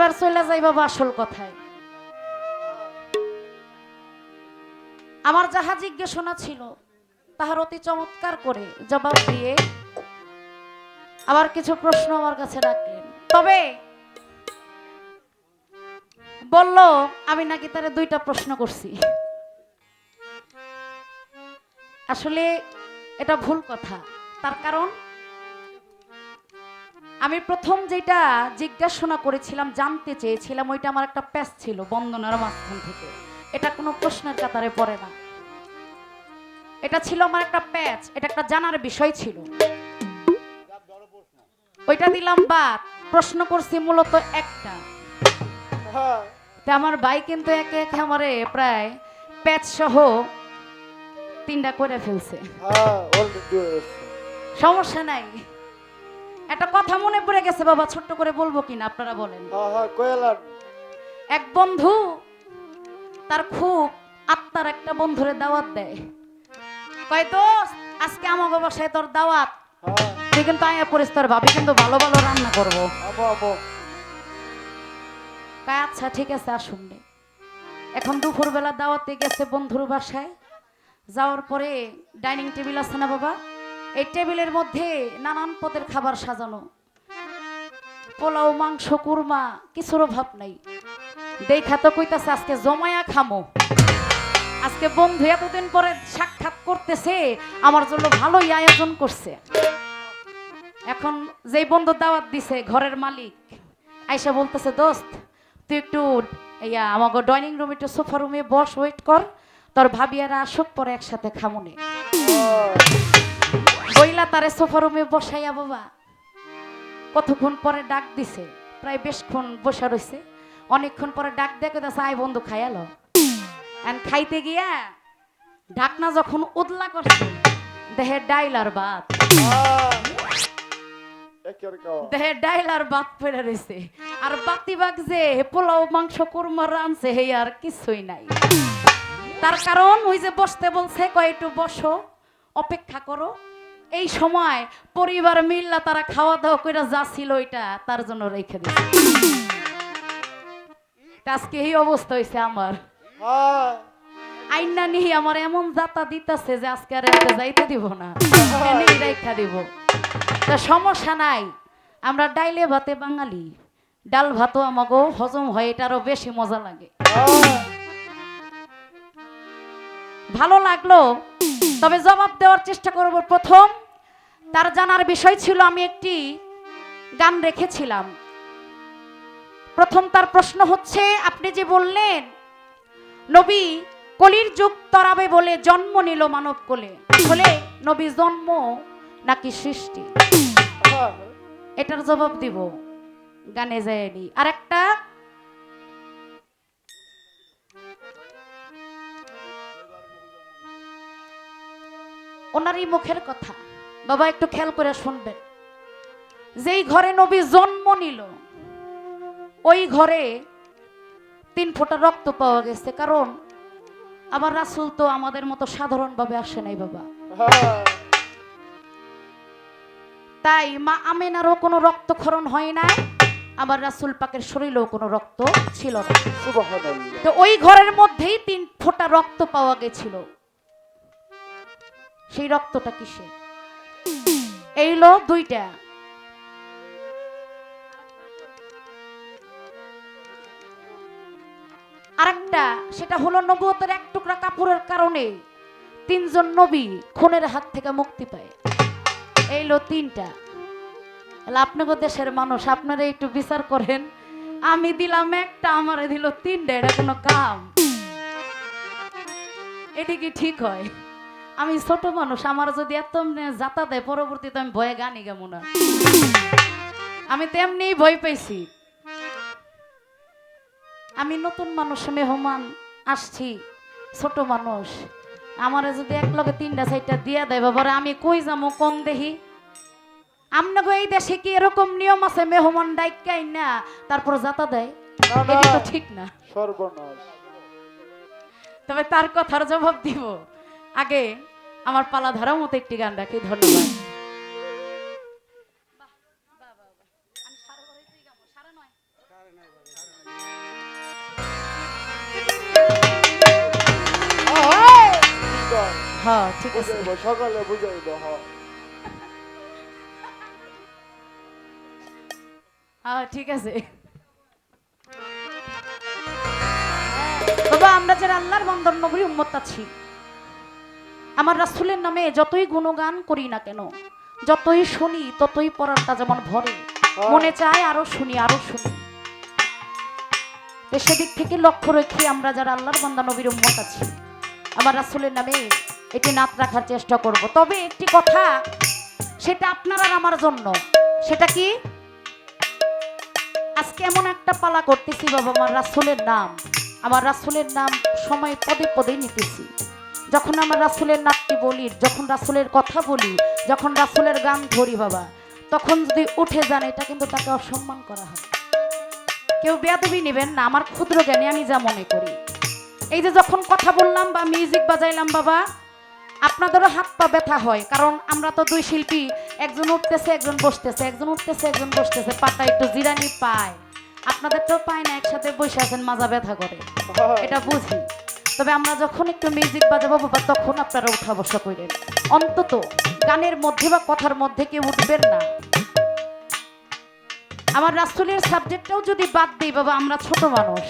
এবার চলে যাই বাবা আসল কথায়। আমার যাহা জিজ্ঞাসনা ছিল, তাহার অতি চমৎকার করে জবাব দিয়ে আবার কিছু প্রশ্ন আমার কাছে রাখলেন। তবে বলল, আমি নাকি তারে দুইটা প্রশ্ন করছি। আসলে এটা ভুল কথা। তার কারণ আমি প্রথম যেটা জিজ্ঞাসা করেছিলাম জানতে চেয়েছিলাম ওইটা আমার একটা প্যাচ ছিল বন্দনার মাঝখান থেকে। এটা কোনো প্রশ্নের কাতারে পড়ে না। এটা ছিল আমার একটা প্যাচ এটা একটা জানার বিষয় ছিল। ওইটা দিলাম বাদ প্রশ্ন করছি মূলত একটা। তা আমার ভাই কিন্তু একে একে আমারে প্রায় প্যাচ সহ তিনটা করে ফেলছে। হ্যাঁ সমস্যা নাই। একটা কথা মনে পড়ে গেছে বাবা ছোট্ট করে বলব কিনা আপনারা বলেন। এক বন্ধু তার খুব আত্মার একটা বন্ধুরে দাওয়াত দেয়। কয় দোস্ত আজকে আমাকে বাসায় তোর দাওয়াত। তুই কিন্তু আয়া করিস তোর ভাবি কিন্তু ভালো ভালো রান্না করব। আচ্ছা ঠিক আছে আসুন এখন দুপুরবেলা দাওয়াতে গেছে বন্ধুর বাসায়। যাওয়ার পরে ডাইনিং টেবিল আছে না বাবা? এই টেবিলের মধ্যে নানান পদের খাবার সাজানো। পোলাও, মাংস, কুরমা, কিছুর অভাব নাই। দেখা তো কইতাছে আজকে জমায়া খামো। আজকে বন্ধু এতদিন পরে সাক্ষাৎ করতেছে, আমার জন্য ভালোই আয়োজন করছে। এখন যেই বন্ধু দাওয়াত দিছে ঘরের মালিক, আইসা বলতেছে, দোস্ত, তুই একটু ইয়া আমাকে ডাইনিং রুমে একটু সোফা রুমে বস, ওয়েট কর। তোর ভাবি আর আসুক, পরে একসাথে খামুনে বইলা তারে সোফা রুমে বসাইয়া বাবা। কতক্ষণ পরে ডাক দিছে প্রায় বেশক্ষণ বসা রইছে। অনেকক্ষণ পরে ডাক দেখে দাস আয় বন্ধু খাইয়ালো খাইতে গিয়া ঢাকনা যখন উদলা করছে দেহে ডাইল আর ভাত হ্যাঁ দেহে ডাইল আর ভাত পড়ে রয়েছে আর বাতি বাগ যে পোলাও মাংস কুরমা রানছে হে আর কিছুই নাই। তার কারণ ওই যে বসতে বলছে কয় একটু বসো অপেক্ষা করো। এই সময় পরিবার মিল্লা তারা খাওয়া দাওয়া করে যা ছিল ওইটা তার জন্য রেখে দিচ্ছে আজকে এই অবস্থা হয়েছে আমার। আইনা নিহি আমার এমন যাতা দিতেছে যে আজকে আর এতে যাইতে দিব না। রেখা দিব। তা সমস্যা নাই, আমরা ডাইলে ভাতে বাঙালি। ডাল ভাতও আমাকে হজম হয় এটারও বেশি মজা লাগে। ভালো লাগল? তবে জবাব দেওয়ার চেষ্টা করব। প্রথম, তার জানার বিষয় ছিল, আমি একটি গান রেখেছিলাম। প্রথম তার প্রশ্ন হচ্ছে, আপনি যে বললেন, নবী কলির যুগ তরাবে বলে জন্ম নিল মানব কোলে। বলে নবী জন্ম নাকি সৃষ্টি? এটার জবাব দিব, গানে যায়নি। আর একটা ওনারই মুখের কথা। বাবা একটু খেয়াল করে শুনবেন। যেই ঘরে নবী জন্ম নিল ওই ঘরে তিন ফোঁটা রক্ত পাওয়া গেছে। কারণ আমার রাসুল তো আমাদের মতো সাধারণভাবে আসে নাই বাবা। তাই মা আমেনারও কোনো রক্তক্ষরণ হয় নাই আমার রাসুল পাকের শরীরেও কোনো রক্ত ছিল না। তো ওই ঘরের মধ্যেই তিন ফোঁটা রক্ত পাওয়া গেছিল। সেই রক্তটা কিসে এইলো দুইটা। আরেকটা, সেটা হলো নবুয়তের এক টুকরা কাপড়ের কারণে তিনজন নবী খুনের হাত থেকে মুক্তি পায়। এইলো তিনটা। আপনাকে দেশের মানুষ, আপনারা একটু বিচার করেন। আমি দিলাম একটা, আমারে দিল তিনটা, এটা কোনো কাম। এটি কি ঠিক হয়? আমি ছোট মানুষ আমার যদি এত যাতা দেয় পরবর্তীতে আমি ভয়ে গানি কেমন না। আমি তেমনি ভয় পাইছি। আমি নতুন মানুষ মেহমান আসছি ছোট মানুষ। আমারে যদি এক লগে তিনটা চারটা দিয়া দেয় বাবারে আমি কই যাব কম দেখি আপনাকে এই দেশে কি এরকম নিয়ম আছে মেহমান ডাইকাই না তারপর যাতা দেয়। তো ঠিক না। সর্বনাশ। তবে তার কথার জবাব দিব। আগে আমার পালা ধারা মতো একটি গান রাখি ধন্যবাদ। হ্যাঁ, হ্যাঁ, ঠিক আছে। বাবা আমরা যারা আল্লাহর বন্দর নগরী উম্মত আছি আমার রাসূলের নামে যতই গুণগান করি না কেন যতই শুনি ততই পড়ারটা যেমন ভরে। মনে চায় আরও শুনি আরও শুনি। সেদিক থেকে লক্ষ্য রেখে আমরা যারা আল্লাহর বান্দা নবীর উম্মত আছি আমার রাসূলের নামে এটি নাত রাখার চেষ্টা করব। তবে একটি কথা সেটা আপনার আর আমার জন্য। সেটা কি? আজকে এমন একটা পালা করতেছি বাবা আমার রাসুলের নাম। আমার রাসুলের নাম সময় পদে পদে নিতেছি। যখন আমার রাসুলের নামটি বলি যখন রাসুলের কথা বলি যখন রাসুলের গান ধরি বাবা তখন যদি উঠে যান এটা কিন্তু তাকে অসম্মান করা হয়। কেউ বেয়াদবি নেবেন না আমার ক্ষুদ্র জ্ঞানে আমি যা মনে করি। এই যে যখন কথা বললাম বা মিউজিক বাজাইলাম বাবা আপনাদেরও হাত পা ব্যথা হয় কারণ আমরা তো দুই শিল্পী একজন উঠতেছে একজন বসতেছে একজন উঠতেছে একজন বসতেছে পাটা একটু জিরানি পায়। আপনাদের তো পায় না একসাথে বসে আছেন মাজা ব্যথা করে। এটা বুঝি। তবে আমরা যখন একটু মিউজিক বাজাবো বাবা, তখন আপনারা উঠা বসা করেন অন্তত গানের মধ্যে বা কথার মধ্যে কেউ উঠবেন না। আমার রাস্তুলের সাবজেক্টটাও যদি বাদ দিই বাবা, আমরা ছোট মানুষ।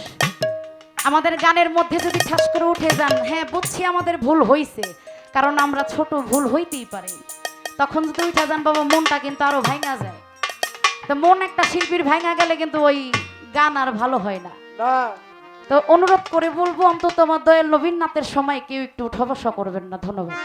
আমাদের গানের মধ্যে যদি ঠাস করে উঠে যান হ্যাঁ বুঝছি আমাদের ভুল হইছে, কারণ আমরা ছোট ভুল হইতেই পারি। তখন যদি উঠে যান বাবা, মনটা কিন্তু আরও ভাঙা যায়। তো মন একটা শিল্পীর ভাঙা গেলে কিন্তু ওই গান আর ভালো হয় না। তো অনুরোধ করে বলব অন্তত আমার দয়াল নবীন নাথের সময় কেউ একটু উঠা বসা করবেন না, ধন্যবাদ।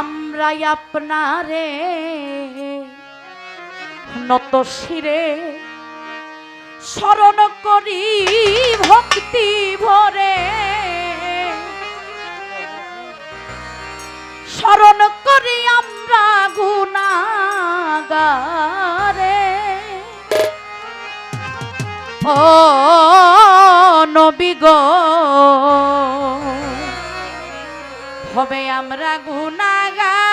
আমরাই আপনারে নত শিরে স্মরণ করি ভক্তি ভরে। স্মরণ করি আমরা গুনাগারে ও নবী গো। হবে আমরা গুনাগার।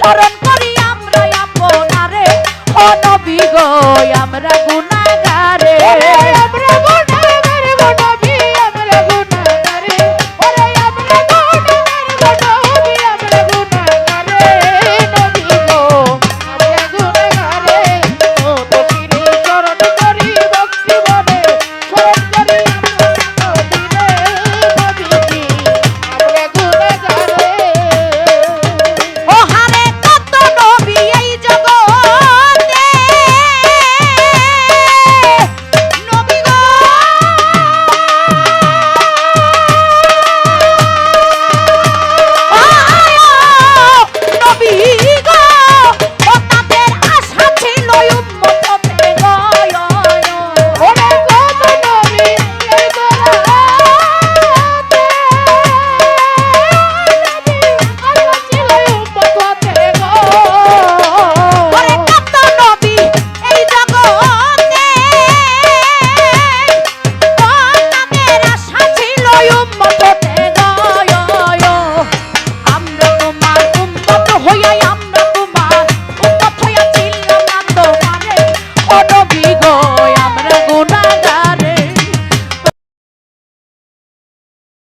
স্মরণ